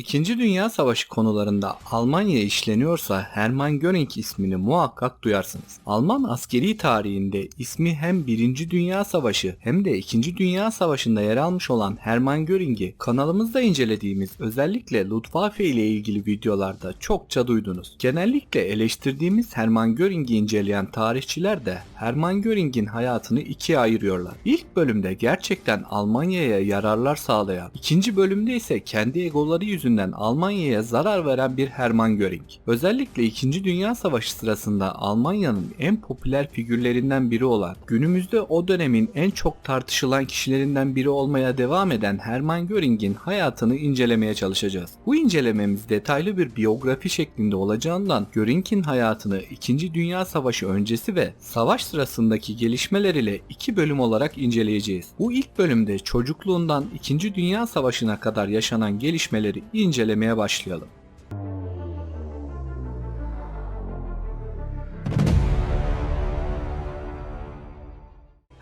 İkinci Dünya Savaşı konularında Almanya işleniyorsa Hermann Göring ismini muhakkak duyarsınız. Alman askeri tarihinde ismi hem Birinci Dünya Savaşı hem de İkinci Dünya Savaşı'nda yer almış olan Hermann Göring'i kanalımızda incelediğimiz özellikle Luftwaffe ile ilgili videolarda çokça duydunuz. Genellikle eleştirdiğimiz Hermann Göring'i inceleyen tarihçiler de Hermann Göring'in hayatını ikiye ayırıyorlar. İlk bölümde gerçekten Almanya'ya yararlar sağlayan, ikinci bölümde ise kendi egoları yüzünden Almanya'ya zarar veren bir Hermann Göring. Özellikle 2. Dünya Savaşı sırasında Almanya'nın en popüler figürlerinden biri olan, günümüzde o dönemin en çok tartışılan kişilerinden biri olmaya devam eden Hermann Göring'in hayatını incelemeye çalışacağız. Bu incelememiz detaylı bir biyografi şeklinde olacağından Göring'in hayatını 2. Dünya Savaşı öncesi ve savaş sırasındaki gelişmeler ile iki bölüm olarak inceleyeceğiz. Bu ilk bölümde çocukluğundan 2. Dünya Savaşı'na kadar yaşanan gelişmeleri incelemeye başlayalım.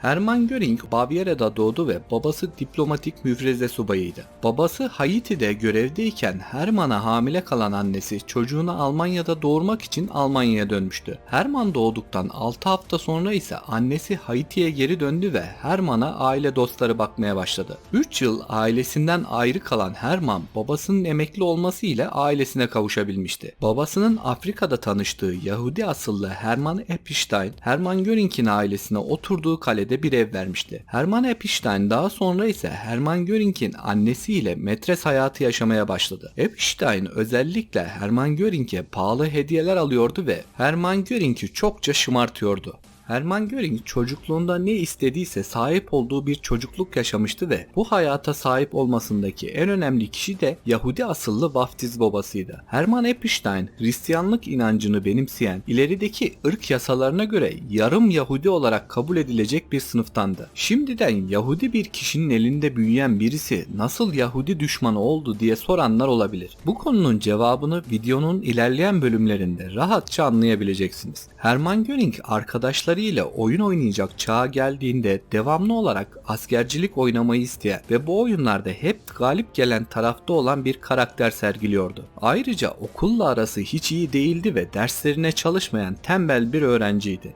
Hermann Göring Bavyera'da doğdu ve babası diplomatik müfreze subayıydı. Babası Haiti'de görevdeyken Hermann'a hamile kalan annesi çocuğunu Almanya'da doğurmak için Almanya'ya dönmüştü. Hermann doğduktan 6 hafta sonra ise annesi Haiti'ye geri döndü ve Hermann'a aile dostları bakmaya başladı. 3 yıl ailesinden ayrı kalan Hermann babasının emekli olması ile ailesine kavuşabilmişti. Babasının Afrika'da tanıştığı Yahudi asıllı Hermann Epstein, Hermann Göring'in ailesine oturduğu kalede bir ev vermişti. Hermann Epstein daha sonra ise Hermann Göring'in annesiyle metres hayatı yaşamaya başladı. Epstein özellikle Hermann Göring'e pahalı hediyeler alıyordu ve Hermann Göring'i çokça şımartıyordu. Hermann Göring çocukluğunda ne istediyse sahip olduğu bir çocukluk yaşamıştı ve bu hayata sahip olmasındaki en önemli kişi de Yahudi asıllı vaftiz babasıydı. Hermann Epstein Hristiyanlık inancını benimseyen ilerideki ırk yasalarına göre yarım Yahudi olarak kabul edilecek bir sınıftandı. Şimdiden Yahudi bir kişinin elinde büyüyen birisi nasıl Yahudi düşmanı oldu diye soranlar olabilir. Bu konunun cevabını videonun ilerleyen bölümlerinde rahatça anlayabileceksiniz. Hermann Göring arkadaşları ile oyun oynayacak çağa geldiğinde devamlı olarak askercilik oynamayı isteyen ve bu oyunlarda hep galip gelen tarafta olan bir karakter sergiliyordu. Ayrıca okulla arası hiç iyi değildi ve derslerine çalışmayan tembel bir öğrenciydi.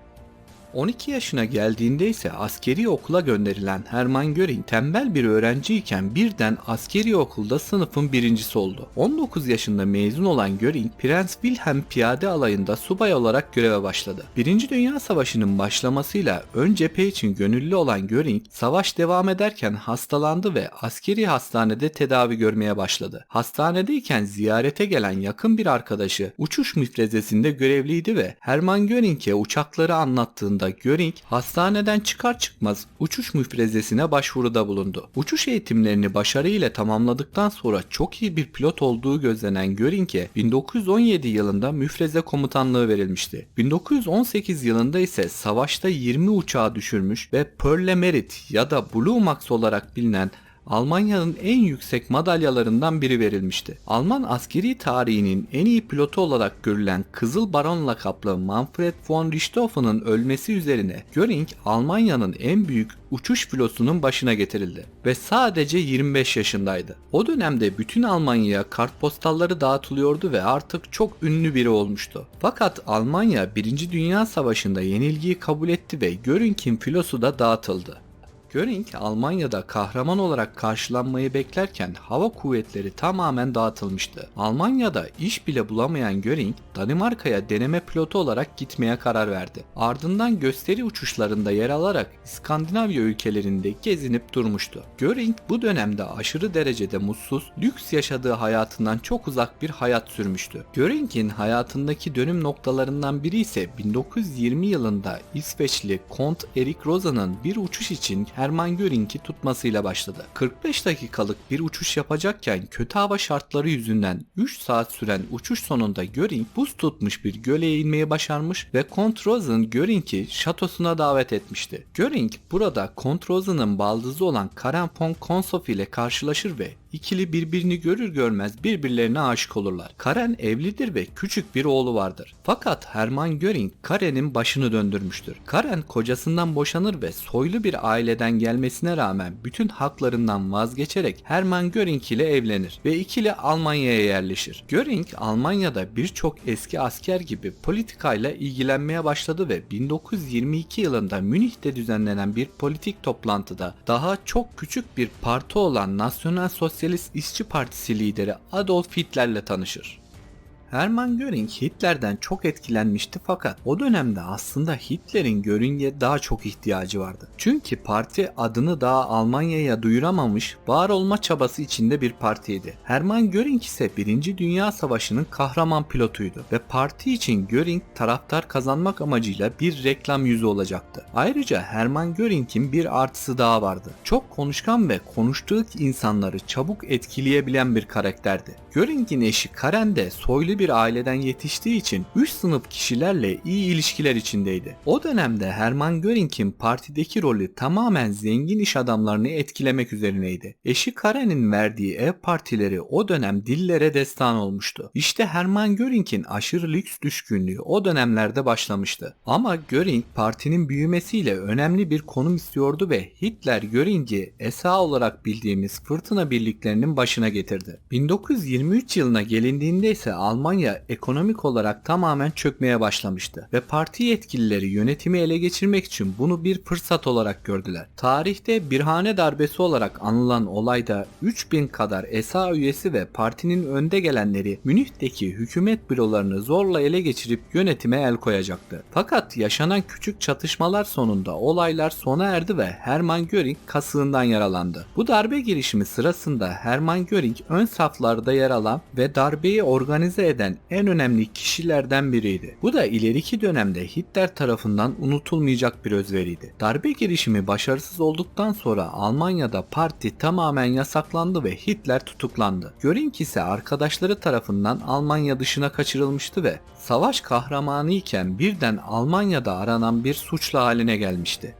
12 yaşına geldiğinde ise askeri okula gönderilen Hermann Göring tembel bir öğrenciyken birden askeri okulda sınıfın birincisi oldu. 19 yaşında mezun olan Göring, Prens Wilhelm piyade alayında subay olarak göreve başladı. Birinci Dünya Savaşı'nın başlamasıyla ön cephe için gönüllü olan Göring, savaş devam ederken hastalandı ve askeri hastanede tedavi görmeye başladı. Hastanedeyken ziyarete gelen yakın bir arkadaşı uçuş müfrezesinde görevliydi ve Hermann Göring'e uçakları anlattığında Göring hastaneden çıkar çıkmaz uçuş müfrezesine başvuruda bulundu. Uçuş eğitimlerini başarıyla tamamladıktan sonra çok iyi bir pilot olduğu gözlenen Göring'e 1917 yılında müfreze komutanlığı verilmişti. 1918 yılında ise savaşta 20 uçağı düşürmüş ve Pearl Merit ya da Blue Max olarak bilinen Almanya'nın en yüksek madalyalarından biri verilmişti. Alman askeri tarihinin en iyi pilotu olarak görülen Kızıl Baron lakaplı Manfred von Richthofen'ın ölmesi üzerine Göring Almanya'nın en büyük uçuş filosunun başına getirildi ve sadece 25 yaşındaydı. O dönemde bütün Almanya'ya kartpostalları dağıtılıyordu ve artık çok ünlü biri olmuştu. Fakat Almanya 1. Dünya Savaşı'nda yenilgiyi kabul etti ve Göring'in filosu da dağıtıldı. Göring Almanya'da kahraman olarak karşılanmayı beklerken hava kuvvetleri tamamen dağıtılmıştı. Almanya'da iş bile bulamayan Göring Danimarka'ya deneme pilotu olarak gitmeye karar verdi. Ardından gösteri uçuşlarında yer alarak İskandinavya ülkelerinde gezinip durmuştu. Göring bu dönemde aşırı derecede mutsuz, lüks yaşadığı hayatından çok uzak bir hayat sürmüştü. Göring'in hayatındaki dönüm noktalarından biri ise 1920 yılında İsveçli Kont Erik Rosa'nın bir uçuş için Hermann Göring'i tutmasıyla başladı. 45 dakikalık bir uçuş yapacakken kötü hava şartları yüzünden 3 saat süren uçuş sonunda Göring buz tutmuş bir göle inmeyi başarmış ve Kont Rosen Göring'i şatosuna davet etmişti. Göring burada Kont Rosen'ın baldızı olan Karen von Konsoff ile karşılaşır ve ikili birbirini görür görmez birbirlerine aşık olurlar. Karen evlidir ve küçük bir oğlu vardır. Fakat Hermann Göring Karen'in başını döndürmüştür. Karen kocasından boşanır ve soylu bir aileden gelmesine rağmen bütün haklarından vazgeçerek Hermann Göring ile evlenir ve ikili Almanya'ya yerleşir. Göring Almanya'da birçok eski asker gibi politikayla ilgilenmeye başladı ve 1922 yılında Münih'te düzenlenen bir politik toplantıda daha çok küçük bir parti olan Nasyonel Sosyalist İşçi Partisi lideri Adolf Hitler'le tanışır. Hermann Göring Hitler'den çok etkilenmişti fakat o dönemde aslında Hitler'in Göring'e daha çok ihtiyacı vardı. Çünkü parti adını daha Almanya'ya duyuramamış, var olma çabası içinde bir partiydi. Hermann Göring ise 1. Dünya Savaşı'nın kahraman pilotuydu ve parti için Göring taraftar kazanmak amacıyla bir reklam yüzü olacaktı. Ayrıca Hermann Göring'in bir artısı daha vardı. Çok konuşkan ve konuştuğu insanları çabuk etkileyebilen bir karakterdi. Göring'in eşi Karen de soylu bir aileden yetiştiği için üst sınıf kişilerle iyi ilişkiler içindeydi. O dönemde Hermann Göring'in partideki rolü tamamen zengin iş adamlarını etkilemek üzerineydi. Eşi Karen'in verdiği ev partileri o dönem dillere destan olmuştu. İşte Hermann Göring'in aşırı lüks düşkünlüğü o dönemlerde başlamıştı. Ama Göring partinin büyümesiyle önemli bir konum istiyordu ve Hitler Göring'i SA olarak bildiğimiz fırtına birliklerinin başına getirdi. 1923 yılına gelindiğinde ise Almanya ekonomik olarak tamamen çökmeye başlamıştı ve parti yetkilileri yönetimi ele geçirmek için bunu bir fırsat olarak gördüler. Tarihte birhane darbesi olarak anılan olayda 3000 kadar SA üyesi ve partinin önde gelenleri Münih'teki hükümet bürolarını zorla ele geçirip yönetime el koyacaktı. Fakat yaşanan küçük çatışmalar sonunda olaylar sona erdi ve Hermann Göring kasığından yaralandı. Bu darbe girişimi sırasında Hermann Göring ön saflarda yer alan ve darbeyi organize eden en önemli kişilerden biriydi. Bu da ileriki dönemde Hitler tarafından unutulmayacak bir özveriydi. Darbe girişimi başarısız olduktan sonra Almanya'da parti tamamen yasaklandı ve Hitler tutuklandı. Göring ise arkadaşları tarafından Almanya dışına kaçırılmıştı ve savaş kahramanı iken birden Almanya'da aranan bir suçlu haline gelmişti.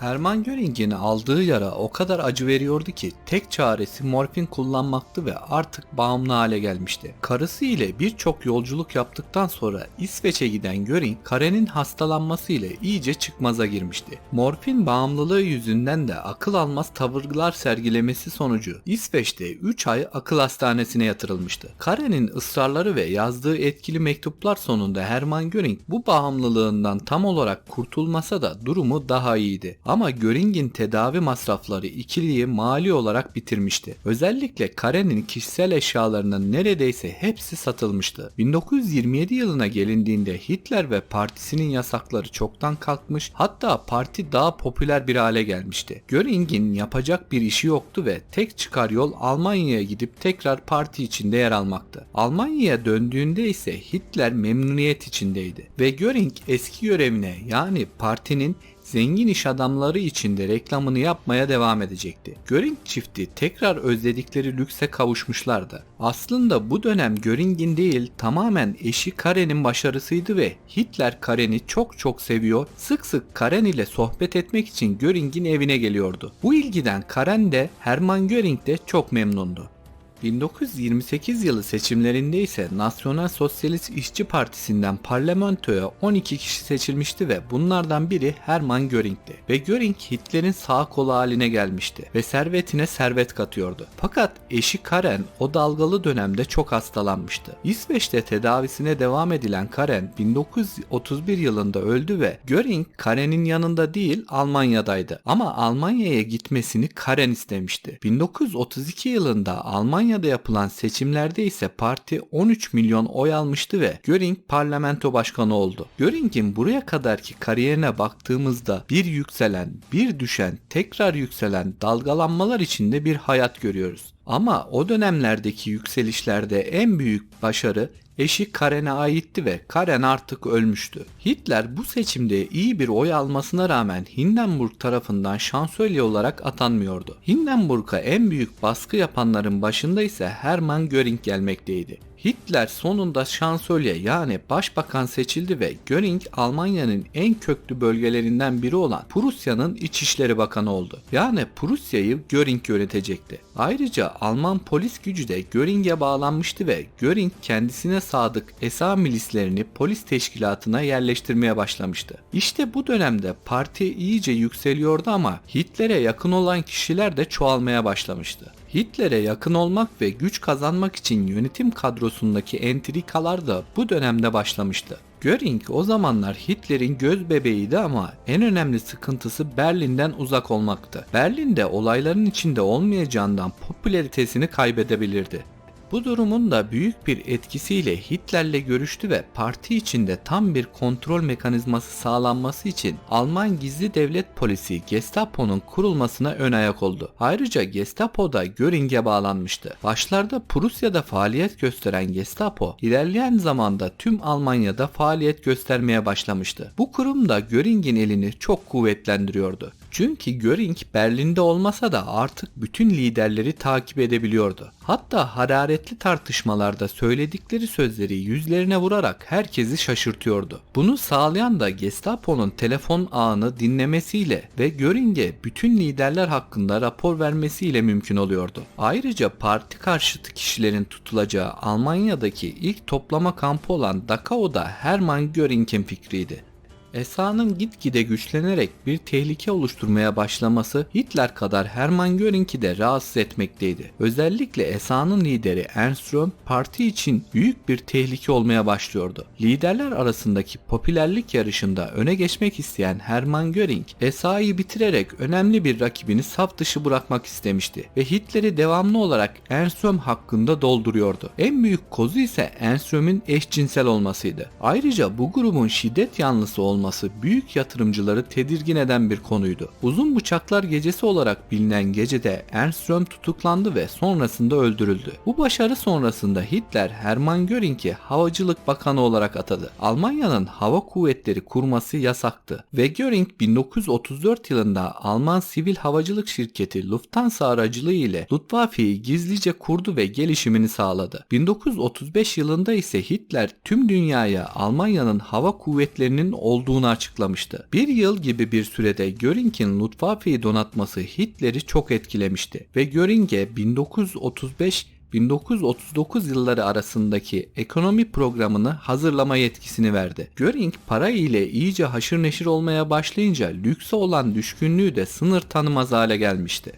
Hermann Göring'in aldığı yara o kadar acı veriyordu ki tek çaresi morfin kullanmaktı ve artık bağımlı hale gelmişti. Karısı ile birçok yolculuk yaptıktan sonra İsveç'e giden Göring, Karen'in hastalanması ile iyice çıkmaza girmişti. Morfin bağımlılığı yüzünden de akıl almaz tavırlar sergilemesi sonucu İsveç'te 3 ay akıl hastanesine yatırılmıştı. Karen'in ısrarları ve yazdığı etkili mektuplar sonunda Hermann Göring bu bağımlılığından tam olarak kurtulmasa da durumu daha iyiydi. Ama Göring'in tedavi masrafları ikiliyi mali olarak bitirmişti. Özellikle Karen'in kişisel eşyalarının neredeyse hepsi satılmıştı. 1927 yılına gelindiğinde Hitler ve partisinin yasakları çoktan kalkmış hatta parti daha popüler bir hale gelmişti. Göring'in yapacak bir işi yoktu ve tek çıkar yol Almanya'ya gidip tekrar parti içinde yer almaktı. Almanya'ya döndüğünde ise Hitler memnuniyet içindeydi ve Göring eski görevine yani partinin zengin iş adamları içinde reklamını yapmaya devam edecekti. Göring çifti tekrar özledikleri lükse kavuşmuşlardı. Aslında bu dönem Göring'in değil tamamen eşi Karen'in başarısıydı ve Hitler Karen'i çok çok seviyor, sık sık Karen ile sohbet etmek için Göring'in evine geliyordu. Bu ilgiden Karen de Hermann Göring de çok memnundu. 1928 yılı seçimlerinde ise Nasyonel Sosyalist İşçi Partisi'nden parlamentoya 12 kişi seçilmişti ve bunlardan biri Hermann Göring'ti. Ve Göring Hitler'in sağ kolu haline gelmişti ve servetine servet katıyordu. Fakat eşi Karen o dalgalı dönemde çok hastalanmıştı. İsveç'te tedavisine devam edilen Karen 1931 yılında öldü ve Göring Karen'in yanında değil Almanya'daydı. Ama Almanya'ya gitmesini Karen istemişti. 1932 yılında Almanya Almanya'da yapılan seçimlerde ise parti 13 milyon oy almıştı ve Göring parlamento başkanı oldu. Göring'in buraya kadarki kariyerine baktığımızda bir yükselen, bir düşen, tekrar yükselen dalgalanmalar içinde bir hayat görüyoruz. Ama o dönemlerdeki yükselişlerde en büyük başarı eşi Karen'e aitti ve Karen artık ölmüştü. Hitler bu seçimde iyi bir oy almasına rağmen Hindenburg tarafından şansölye olarak atanmıyordu. Hindenburg'a en büyük baskı yapanların başında ise Hermann Göring gelmekteydi. Hitler sonunda şansölye yani başbakan seçildi ve Göring Almanya'nın en köklü bölgelerinden biri olan Prusya'nın İçişleri Bakanı oldu. Yani Prusya'yı Göring yönetecekti. Ayrıca Alman polis gücü de Göring'e bağlanmıştı ve Göring kendisine sadık SA milislerini polis teşkilatına yerleştirmeye başlamıştı. İşte bu dönemde parti iyice yükseliyordu ama Hitler'e yakın olan kişiler de çoğalmaya başlamıştı. Hitler'e yakın olmak ve güç kazanmak için yönetim kadrosundaki entrikalar da bu dönemde başlamıştı. Göring o zamanlar Hitler'in göz bebeğiydi ama en önemli sıkıntısı Berlin'den uzak olmaktı. Berlin'de olayların içinde olmayacağından popülaritesini kaybedebilirdi. Bu durumun da büyük bir etkisiyle Hitler'le görüştü ve parti içinde tam bir kontrol mekanizması sağlanması için Alman gizli devlet polisi Gestapo'nun kurulmasına ön ayak oldu. Ayrıca Gestapo da Göring'e bağlanmıştı. Başlarda Prusya'da faaliyet gösteren Gestapo ilerleyen zamanda tüm Almanya'da faaliyet göstermeye başlamıştı. Bu kurum da Göring'in elini çok kuvvetlendiriyordu. Çünkü Göring Berlin'de olmasa da artık bütün liderleri takip edebiliyordu. Hatta hararetli tartışmalarda söyledikleri sözleri yüzlerine vurarak herkesi şaşırtıyordu. Bunu sağlayan da Gestapo'nun telefon ağını dinlemesiyle ve Göring'e bütün liderler hakkında rapor vermesiyle mümkün oluyordu. Ayrıca parti karşıtı kişilerin tutulacağı Almanya'daki ilk toplama kampı olan Dachau'da Hermann Göring'in fikriydi. Esa'nın gitgide güçlenerek bir tehlike oluşturmaya başlaması Hitler kadar Hermann Göring'i de rahatsız etmekteydi. Özellikle Esa'nın lideri Ernst Röhm parti için büyük bir tehlike olmaya başlıyordu. Liderler arasındaki popülerlik yarışında öne geçmek isteyen Hermann Göring, Esa'yı bitirerek önemli bir rakibini saf dışı bırakmak istemişti ve Hitler'i devamlı olarak Ernst Röhm hakkında dolduruyordu. En büyük kozu ise Ernst Röhm'ün eşcinsel olmasıydı. Ayrıca bu grubun şiddet yanlısı olması olması büyük yatırımcıları tedirgin eden bir konuydu. Uzun Bıçaklar Gecesi olarak bilinen gecede Ernst Röhm tutuklandı ve sonrasında öldürüldü. Bu başarı sonrasında Hitler Hermann Göring'i Havacılık Bakanı olarak atadı. Almanya'nın hava kuvvetleri kurması yasaktı ve Göring 1934 yılında Alman sivil havacılık şirketi Lufthansa aracılığı ile Luftwaffe'yi gizlice kurdu ve gelişimini sağladı. 1935 yılında ise Hitler tüm dünyaya Almanya'nın hava kuvvetlerinin olduğu olduğunu açıklamıştı. Bir yıl gibi bir sürede Göring'in Luftwaffe'yi donatması Hitler'i çok etkilemişti ve Göring'e 1935 1939 yılları arasındaki ekonomi programını hazırlama yetkisini verdi. Göring para ile iyice haşır neşir olmaya başlayınca lükse olan düşkünlüğü de sınır tanımaz hale gelmişti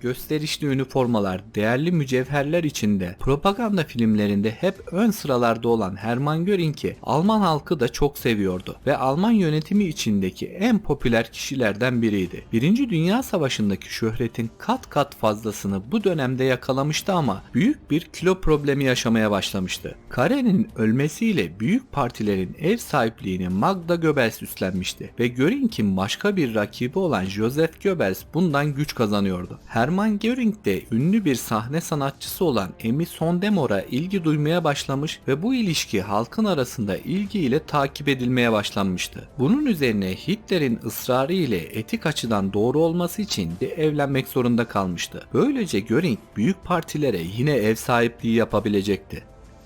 gösterişli üniformalar, değerli mücevherler içinde propaganda filmlerinde hep ön sıralarda olan Hermann Göring'i Alman halkı da çok seviyordu ve Alman yönetimi içindeki en popüler kişilerden biriydi. Birinci Dünya Savaşı'ndaki şöhretin kat kat fazlasını bu dönemde yakalamıştı ama büyük bir kilo problemi yaşamaya başlamıştı. Kare'nin ölmesiyle büyük partilerin ev sahipliğini Magda Goebbels üstlenmişti ve Göring'in başka bir rakibi olan Joseph Goebbels bundan güç kazanıyordu. Her Hermann Göring de ünlü bir sahne sanatçısı olan Emmy Sondemor'a ilgi duymaya başlamış ve bu ilişki halkın arasında ilgiyle takip edilmeye başlanmıştı. Bunun üzerine Hitler'in ısrarı ile etik açıdan doğru olması için de evlenmek zorunda kalmıştı. Böylece Göring büyük partilere yine ev sahipliği yapabilecekti.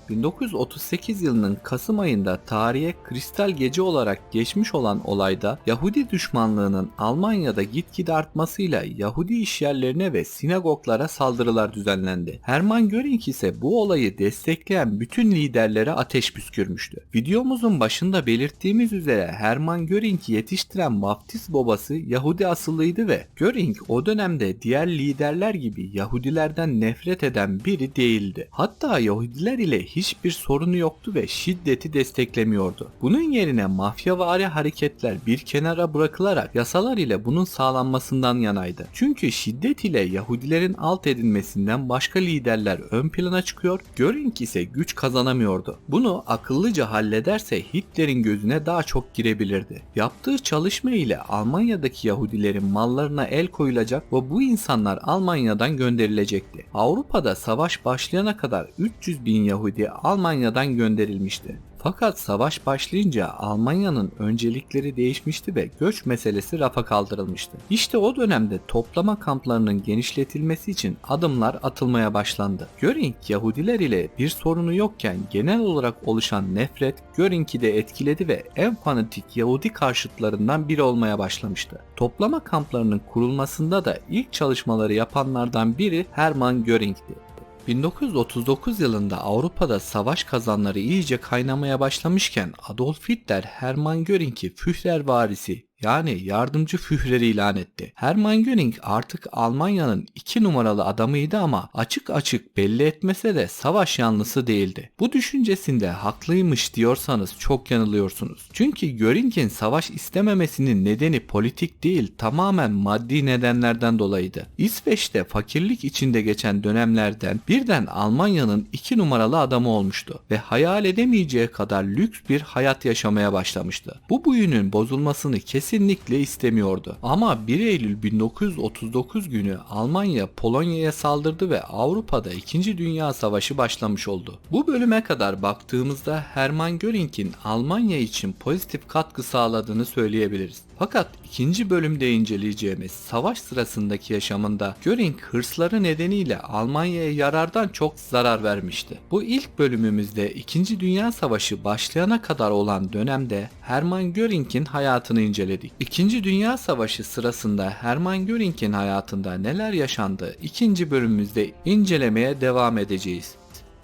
1938 yılının Kasım ayında tarihe Kristal Gece olarak geçmiş olan olayda Yahudi düşmanlığının Almanya'da gitgide artmasıyla Yahudi işyerlerine ve sinagoglara saldırılar düzenlendi. Hermann Göring ise bu olayı destekleyen bütün liderlere ateş püskürmüştü. Videomuzun başında belirttiğimiz üzere Hermann Göring'i yetiştiren vaftiz babası Yahudi asıllıydı ve Göring o dönemde diğer liderler gibi Yahudilerden nefret eden biri değildi. Hatta Yahudiler ile hiçbir sorunu yoktu ve şiddeti desteklemiyordu. Bunun yerine mafyavari hareketler bir kenara bırakılarak yasalar ile bunun sağlanmasından yanaydı. Çünkü şiddet ile Yahudilerin alt edilmesinden başka liderler ön plana çıkıyor, Göring ise güç kazanamıyordu. Bunu akıllıca hallederse Hitler'in gözüne daha çok girebilirdi. Yaptığı çalışma ile Almanya'daki Yahudilerin mallarına el koyulacak ve bu insanlar Almanya'dan gönderilecekti. Avrupa'da savaş başlayana kadar 300 bin Yahudi Almanya'dan gönderilmişti. Fakat savaş başlayınca Almanya'nın öncelikleri değişmişti ve göç meselesi rafa kaldırılmıştı. İşte o dönemde toplama kamplarının genişletilmesi için adımlar atılmaya başlandı. Göring Yahudiler ile bir sorunu yokken genel olarak oluşan nefret Göring'i de etkiledi ve en fanatik Yahudi karşıtlarından biri olmaya başlamıştı. Toplama kamplarının kurulmasında da ilk çalışmaları yapanlardan biri Hermann Göring'ti. 1939 yılında Avrupa'da savaş kazanları iyice kaynamaya başlamışken Adolf Hitler Hermann Göring'i Führer varisi yani yardımcı Führer ilan etti. Hermann Göring artık Almanya'nın iki numaralı adamıydı ama açık açık belli etmese de savaş yanlısı değildi. Bu düşüncesinde haklıymış diyorsanız çok yanılıyorsunuz. Çünkü Göring'in savaş istememesinin nedeni politik değil tamamen maddi nedenlerden dolayıydı. İsveç'te fakirlik içinde geçen dönemlerden birden Almanya'nın iki numaralı adamı olmuştu ve hayal edemeyeceği kadar lüks bir hayat yaşamaya başlamıştı. Bu büyünün bozulmasını kesin kesinlikle istemiyordu. Ama 1 Eylül 1939 günü Almanya Polonya'ya saldırdı ve Avrupa'da 2. Dünya Savaşı başlamış oldu. Bu bölüme kadar baktığımızda Hermann Göring'in Almanya için pozitif katkı sağladığını söyleyebiliriz. Fakat ikinci bölümde inceleyeceğimiz savaş sırasındaki yaşamında Göring hırsları nedeniyle Almanya'ya yarardan çok zarar vermişti. Bu ilk bölümümüzde 2. Dünya Savaşı başlayana kadar olan dönemde Hermann Göring'in hayatını inceledik. İkinci Dünya Savaşı sırasında Hermann Göring'in hayatında neler yaşandı ikinci bölümümüzde incelemeye devam edeceğiz.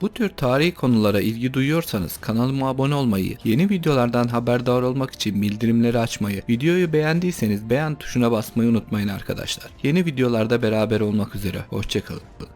Bu tür tarihi konulara ilgi duyuyorsanız kanalıma abone olmayı, yeni videolardan haberdar olmak için bildirimleri açmayı, videoyu beğendiyseniz beğen tuşuna basmayı unutmayın arkadaşlar. Yeni videolarda beraber olmak üzere, hoşçakalın.